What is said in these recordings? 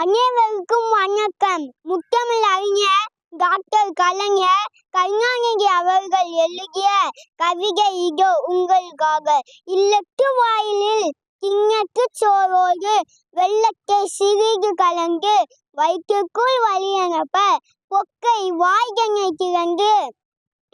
அனைவருக்கும் வணக்கம். முத்தமிழ் அறிஞர் டாக்டர் கலைஞர் கருணாநிதி அவர்கள் எழுதிய கவிதை இதோ உங்களுக்காக. இல்லத்து வாயிலில் கிண்ணத்து சோறோடு வெள்ளத்தை சிறிது கலந்து வயிற்றுக்குள் வழியனப்ப பொக்கை வாய்கனை திறந்து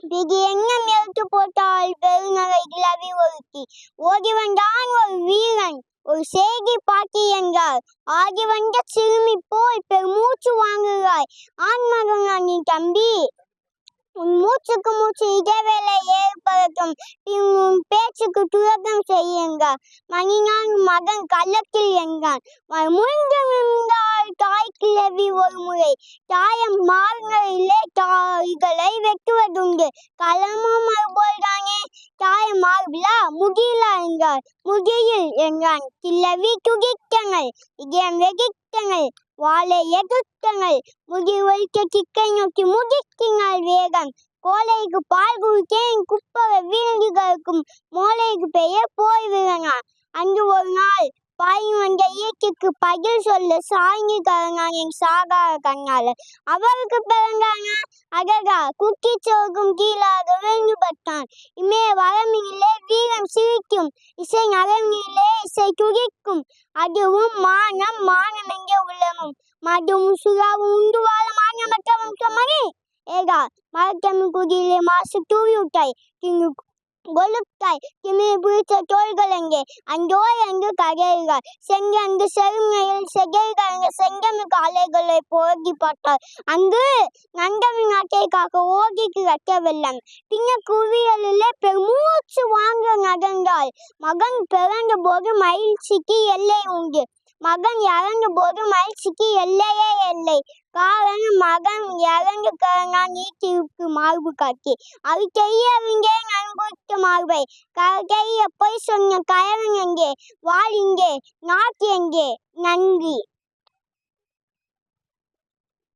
இது என்ன எடுத்து போட்டால் பெருநகை கிளவி ஒருத்தி. ஓடி வந்தான் ஒரு வீரன். ஒரு செய்தி பாட்டி என்றார் ஆடி வந்த சிறுமி போல் பெருமூச்சு வாங்குகிறாய். ஆண்மகனா நீ தம்பி. உன் மூச்சுக்கு மூச்சு இடைவேளை ஏற்படுத்தும் உன் பேச்சுக்கு துரகம் செய்யுங்கள். மணினான் மகன் கள்ளத்தில் என்றான் முழுந்து தாய் கிழவி ஒரு முறை. தாயம் மார்களிலே தாய்களை வெட்டுவதுண்டு. களமும் மறுபோல்தானே தாய மார்பிலா? முகிலா என்றார் முகியில் என்றான். கிழவி துடித்தங்கள் இதயம் வெடித்தங்கள் வாழை எதிர்த்தங்கள் முகி ஒழிக்க சிக்கை நோக்கி முதிக்கினாள் வேகம். கோலைக்கு பால் குடித்தேன். குப்பவை வீழ்ந்துகளுக்கும் மோலைக்கு பெயர் போய் விழனா. அன்று ஒரு நாள் பாயும் வந்த பகில் பதில் சொல்ல சாய்ந்து கலங்கான் என் சாகார கண்ணால. அவருக்கு பிறந்தானா? அககா குக்கி சோகும் கீழாக விழுந்து பட்டான். இமைய வீரம் சிரிக்கும். இசை நகமிலே இசை துடிக்கும். அதுவும் மானம் மானம் எங்கே உள்ளமும். மதுவும் சுறாவும் உண்டு வாழ மானமற்ற வம்சமணி ஏகா மரத்தமிழ் குதியிலே மாசு தூவி விட்டாய். திங்கு கொழுத்தாய் திமிழ் பிடிச்ச தோள்கள் எங்கே அங்கு ககைகள். செங்கி அங்கு செருமையில் செகைகள் அங்கு செங்கமிக்கு அலைகளை போகி பார்த்தார் அங்கு நந்தமிழ் நாட்டை காக்க ஓகிக்கு ரத்த வெள்ளம் பின்ன குவியலிலே பெருமூச்சு வாங்க நடந்தாள் மகன் பிறந்த போது மகிழ்ச்சிக்கு எல்லை உண்டு. மகன் இறங்கும் போது மகிழ்ச்சிக்கு எல்லையே இல்லை. காரணம் மகன் இறங்கு நான் நீட்டிற்கு மார்பு காட்டி அது தெரியவிங்க நன்கொடுத்த மார்பை. கரையை போய் சொன்ன கயவன் எங்கே? வாழ் இங்கே நாட்டு எங்கே? நன்றி.